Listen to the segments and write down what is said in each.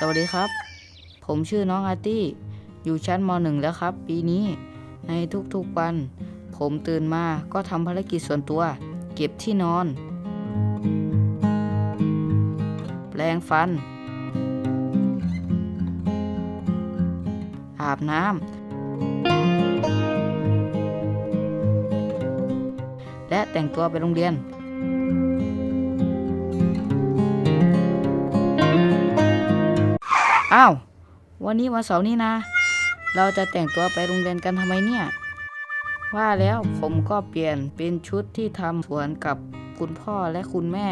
สวัสดีครับ ผมชื่อน้องอาร์ตี้ อยู่ชั้นม .1 แล้วครับ ปีนี้ ในทุกๆวัน ผมตื่นมาก็ทำภารกิจส่วนตัว เก็บที่นอน แปรงฟัน อาบน้ำและแต่งตัวไปโรงเรียน อ้าว วันนี้วันเสาร์นี่นะ เราจะแต่งตัวไปโรงเรียนกันทำไมเนี่ย ว่าแล้วผมก็เปลี่ยนเป็นชุดที่ทำสวนกับคุณพ่อและคุณแม่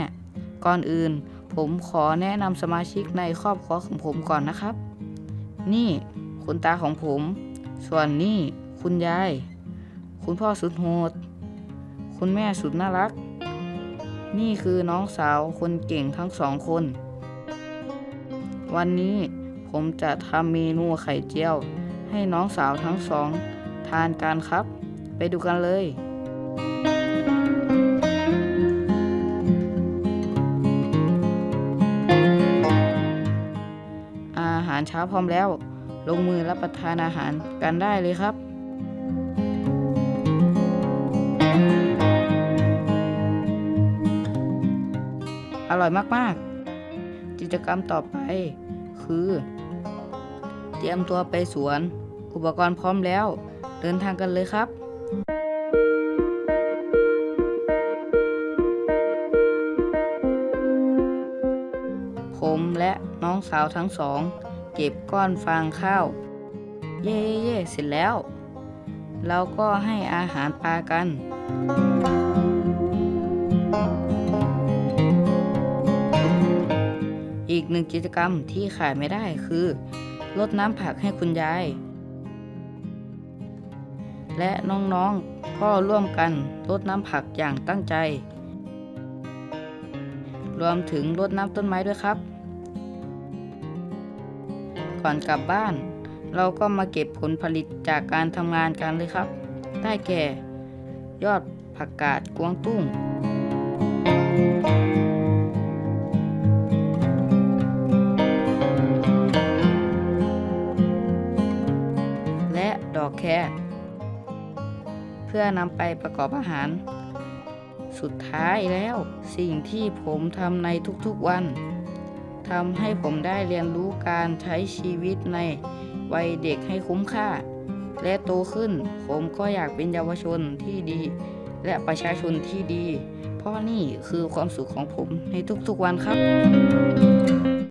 ก่อนอื่น ผมขอแนะนำสมาชิกในครอบครัวของผมก่อนนะครับ นี่คุณตาของผม ส่วนนี่คุณยาย คุณพ่อสุดโหด คุณแม่สุดน่ารัก นี่คือน้องสาวคนเก่งทั้งสองคน วันนี้ ผมจะทำเมนูไข่เจียว ให้น้องสาวทั้งสอง ทานกันครับ ไปดูกันเลย อาหารเช้าพร้อมแล้ว ลงมือรับประทานอาหารกันได้เลยครับอร่อยมาก ๆ กิจกรรมต่อไปคือ เตรียมตัวไปสวน อุปกรณ์พร้อมแล้ว เดินทางกันเลยครับผมและน้องสาวทั้งสอง เก็บก้อนฟางข้าว เย่เย่เสร็จแล้ว เราก็ให้อาหารปลากัน อีกหนึ่งกิจกรรมที่ขาดไม่ได้คือ รดน้ำผักให้คุณยาย และน้องๆก็ร่วมกันรดน้ำผักอย่างตั้งใจ รวมถึงรดน้ำต้นไม้ด้วยครับ ก่อนกลับบ้าน เราก็มาเก็บผลผลิตจากการทำงานกันเลยครับ ได้แก่ ยอดผักกาดกวางตุ้ง อกแครเพื่อนำไปประกอบอาหาร สุดท้ายแล้วสิ่งที่ผมทำในทุกๆวันทำให้ผมได้เรียนรู้การใช้ชีวิตในวัยเด็กให้คุ้มค่า และโตขึ้นผมก็อยากเป็นเยาวชนที่ดี และประชาชนที่ดี เพราะนี่คือความสุขของผมในทุกๆวันครับ